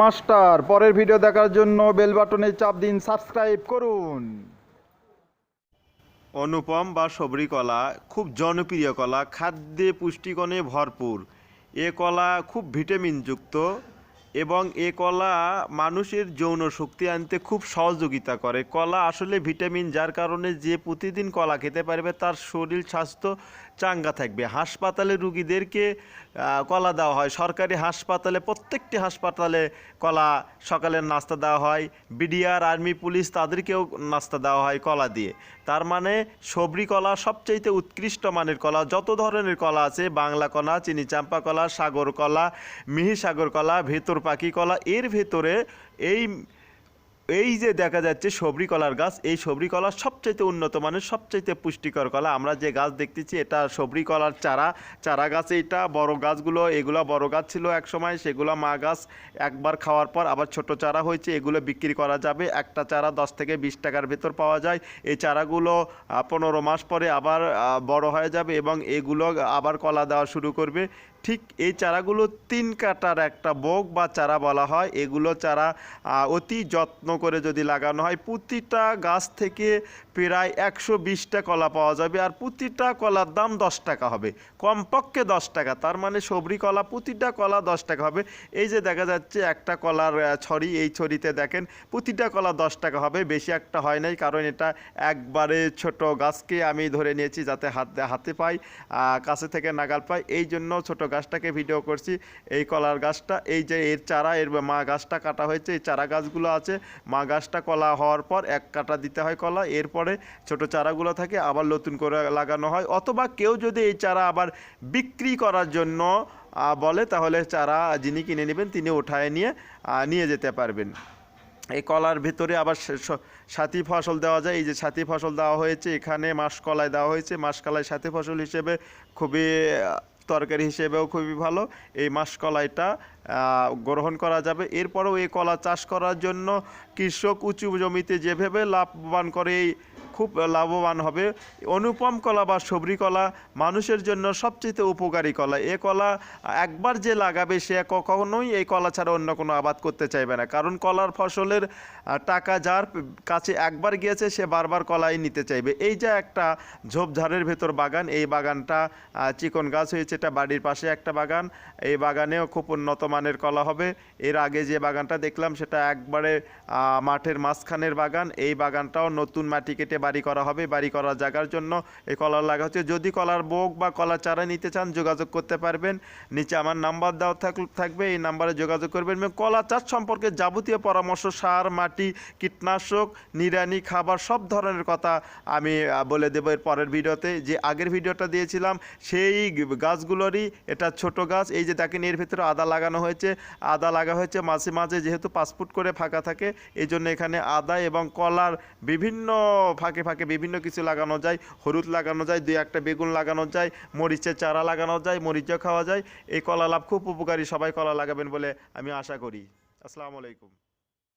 Master, পরের video দেখার জন্য বেল বাটনে চাপ দিন সাবস্ক্রাইব করুন। অনুপম বা সবরি কলা, খুব জনপ্রিয় কলা, খাদ্যে পুষ্টিকণে ভরপুর। এ কলা খুব ভিটামিনযুক্ত এবং এ কলা মানুষের যৌন শক্তি আনতে খুব সহযোগিতা করে। কলা আসলে ভিটামিন, যার কারণে যে প্রতিদিন কলা খেতে পারবে, তার শরীর স্বাস্থ্য চাঙ্গা থাকবে। হাসপাতালে রুগীদেরকে কলা দেওয়া হয়। সরকারি হাসপাতালে, প্রত্যেকটি হাসপাতালে কলা সকালের নাস্তা দেওয়া হয়। বিডিআর, আর্মি, পুলিশ তাদেরকেও নাস্তা দেওয়া হয় কলা দিয়ে। তার মানে সবরি কলা সবচাইতে উৎকৃষ্ট মানের কলা। যত ধরনের কলা আছে, বাংলা কলা চিনি চাম্পা কলা, সাগর কলা মিহি সাগর কলা, ভেতর পাখি কলা, এর ভেতরে এই এই যে দেখা যাচ্ছে সবরি কলার গাছ, এই সবরি কলা সবচাইতে উন্নত মানের, সবচাইতে পুষ্টিকর কলা। আমরা যে গাছ দেখতেছি, এটা সবরি কলার চারা। চারা গাছ এইটা, বড় গাছগুলো, এগুলো বড় গাছ ছিল এক সময় সেগুলো মা গাছ একবার খাওয়ার পর আবার ছোট চারা হয়েছে, এগুলো বিক্রি করা যাবে। একটা চারা দশ থেকে বিশ টাকার ভেতর পাওয়া যায়। এই চারাগুলো পনেরো মাস পরে আবার বড় হয়ে যাবে এবং এগুলো আবার কলা দেওয়া শুরু করবে। ঠিক এই চারাগুলো তিন কাটার একটা বোক বা চারা বলা হয়। এগুলো চারা অতি যত্ন করে যদি লাগানো হয়, প্রতিটা গাছ থেকে প্রায় একশো বিশটা কলা পাওয়া যাবে আর প্রতিটা কলার দাম দশ টাকা হবে। কমপক্ষে দশ টাকা, তার মানে সবরি কলা প্রতিটা কলা দশ টাকা হবে। এই যে দেখা যাচ্ছে একটা কলার ছড়ি, এই ছড়িতে দেখেন প্রতিটা কলা দশ টাকা হবে, বেশি একটা হয় নাই, কারণ এটা একবারে ছোট গাছকে আমি ধরে নিয়েছি যাতে হাতে হাতে পাই কাছে থেকে নাগাল পাই, এই জন্য ছোট গাছটাকে ভিডিও করছি। এই কলার গাছটা, এই যে এর চারা, এর মা গাছটা কাটা হয়েছে, এই চারা গাছগুলো আছে। মা গাছটা কলা হওয়ার পর এক কাটা দিতে হয় কলা, এরপরে ছোট চারাগুলো থাকে, আবার নতুন করে লাগানো হয়। অথবা কেউ যদি এই চারা আবার বিক্রি করার জন্য বলে, তাহলে চারা যিনি কিনে নেবেন, তিনি উঠায় নিয়ে নিয়ে যেতে পারবেন। এই কলার ভেতরে আবার সাথী ফসল দেওয়া যায়। এই যে সাথী ফসল দেওয়া হয়েছে, এখানে মাসকলাই দেওয়া হয়েছে। মাসকলাই সাথী ফসল হিসেবে খুবই তরকারি হিসেবেও খুবই ভালো। এই মাসকলাইটা কলাইটা গ্রহণ করা যাবে। এরপরেও এই কলা চাষ করার জন্য কৃষক উঁচু জমিতে যেভাবে লাভবান করে এই খুব লাভবান হবে। অনুপম কলা বা সবরি কলা মানুষের জন্য সবচেয়ে উপকারী কলা। এ কলা একবার যে লাগাবে সে কখনোই এই কলা ছাড়া অন্য কোনো আবাদ করতে চাইবে না। কারণ কলার ফসলের টাকা যার কাছে একবার গিয়েছে, সে বারবার কলাই নিতে চাইবে। এই যে একটা ঝোপঝাড়ের ভেতর বাগান, এই বাগানটা চিকন গাছ হয়েছে, এটা বাড়ির পাশে একটা বাগান। এই বাগানেও খুব উন্নত মানের কলা হবে। এর আগে যে বাগানটা দেখলাম, সেটা একবারে মাঠের মাঝখানের বাগান। এই বাগানটাও নতুন মাটি কেটে বাড়ি করা হবে, বাড়ি করার জায়গার জন্য এই কলার লাগা হচ্ছে। যদি কলার বোক বা কলার চারা নিতে চান, যোগাযোগ করতে পারবেন। নিচে আমার নাম্বার দেওয়া থাক- থাকবে, এই নাম্বারে যোগাযোগ করবেন। এবং কলা চাষ সম্পর্কে যাবতীয় পরামর্শ, সার, মাটি, কীটনাশক নিরানি খাবার, সব ধরনের কথা আমি বলে দেবো এর পরের ভিডিওতে। যে আগের ভিডিওটা দিয়েছিলাম, সেই গাছগুলোরই এটা ছোট গাছ, এই যে দেখেন এর ভিতরে আদা লাগানো হয়েছে। আদা লাগা হয়েছে মাঝে মাঝে, যেহেতু পাসপোর্ট করে ফাঁকা থাকে এই জন্য এখানে আদা এবং কলার বিভিন্ন ফাঁকে ফাঁকে বিভিন্ন কিছু লাগানো যায়, হলুদ লাগানো যায়, দুই একটা বেগুন লাগানো যায়, মরিচের চারা লাগানো যায়, মরিচও খাওয়া যায়। এই কলা লাভ, খুব উপকারী সবাই কলা লাগাবেন বলে আমি আশা করি। আসসালামু আলাইকুম।